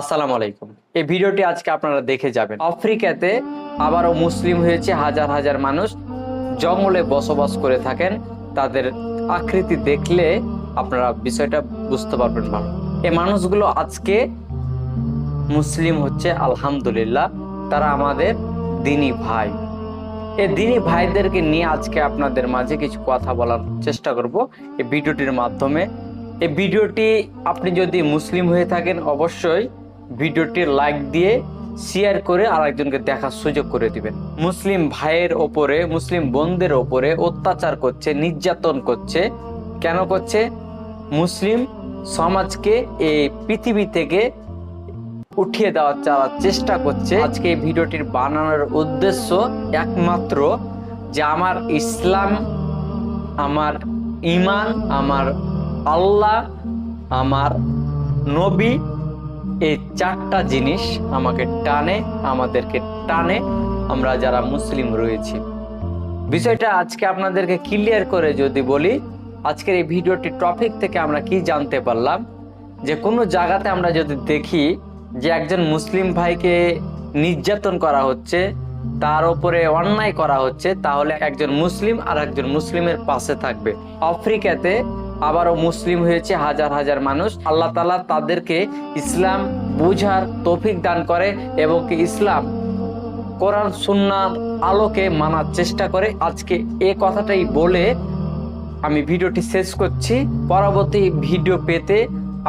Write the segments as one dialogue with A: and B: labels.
A: আসসালামু আলাইকুম। এই ভিডিওটি আজকে আপনারা দেখে যাবেন। আফ্রিকাতে আবারও মুসলিম হয়েছে হাজার হাজার মানুষ। জঙ্গলে বসবাস করে থাকেন। তাদের আকৃতি দেখলে আপনারা বিষয়টা বুঝতে পারবেন ভালো। এই মানুষগুলো আজকে মুসলিম হচ্ছে, আলহামদুলিল্লাহ। তারা আমাদের দিনী ভাই। এই দিনী ভাইদেরকে নিয়ে আজকে আপনাদের মাঝে কিছু কথা বলার চেষ্টা করব। এই ভিডিওটির মাধ্যমে। এই ভিডিওটি আপনি যদি মুসলিম হয়ে থাকেন, অবশ্যই ভিডিওটি লাইক দিয়ে শেয়ার করে আরেকজনকে দেখার সুযোগ করে দিবেন। মুসলিম ভাইয়ের ওপরে, মুসলিম বোনদের ওপরে অত্যাচার করছে, নির্যাতন করছে। কেন করছে? মুসলিম সমাজকে এই পৃথিবী থেকে উঠিয়ে দেওয়ার চাওয়ার চেষ্টা করছে। আজকে এই ভিডিওটির বানানোর উদ্দেশ্য একমাত্র যে আমার ইসলাম, আমার ইমান আমার আল্লাহ, আমার নবী এই চারটা জিনিস আমাকে টানে, আমাদেরকে টানে, আমরা যারা মুসলিম রয়েছি। বিষয়টা আজকে আপনাদেরকে ক্লিয়ার করে যদি বলি, আজকের এই ভিডিওটি টপিক থেকে আমরা কি জানতে পারলাম? যে কোনো জায়গাতে আমরা যদি দেখি যে একজন মুসলিম ভাইকে নির্যাতন করা হচ্ছে, তার উপরে অন্যায় করা হচ্ছে, তাহলে একজন মুসলিম আর একজন মুসলিমের পাশে থাকবে। আফ্রিকাতে আবারও মুসলিম হয়েছে হাজার হাজার মানুষ। আল্লাহ তালা তাদেরকে ইসলাম বুঝার তৌফিক দান করে এবং ইসলাম, কোরআন সুন্নার আলোকে মানার চেষ্টা করে। আজকে এ কথাটাই বলে আমি ভিডিওটি শেষ করছি। পরবর্তী ভিডিও পেতে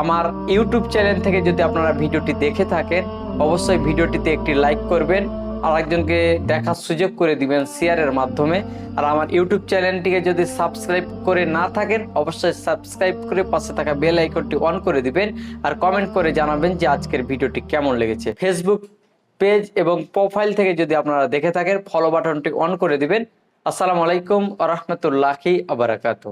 A: আমার ইউটিউব চ্যানেল থেকে যদি আপনারা ভিডিওটি দেখে থাকেন, অবশ্যই ভিডিওটিতে একটি লাইক করবেন। আর একজনকে দেখার সুযোগ করে দিবেন শেয়ারের মাধ্যমে। আর আমার ইউটিউব চ্যানেলটিকে যদি সাবস্ক্রাইব করে না থাকেন, অবশ্যই সাবস্ক্রাইব করে পাশে থাকা বেল আইকনটি অন করে দিবেন আর কমেন্ট করে জানাবেন যে আজকের ভিডিওটি কেমন লেগেছে। ফেসবুক পেজ এবং প্রোফাইল থেকে যদি আপনারা দেখে থাকেন ফলো বাটনটি অন করে দিবেন। আসসালামু আলাইকুম আ রহমতুল্লাহি আবরাকাতু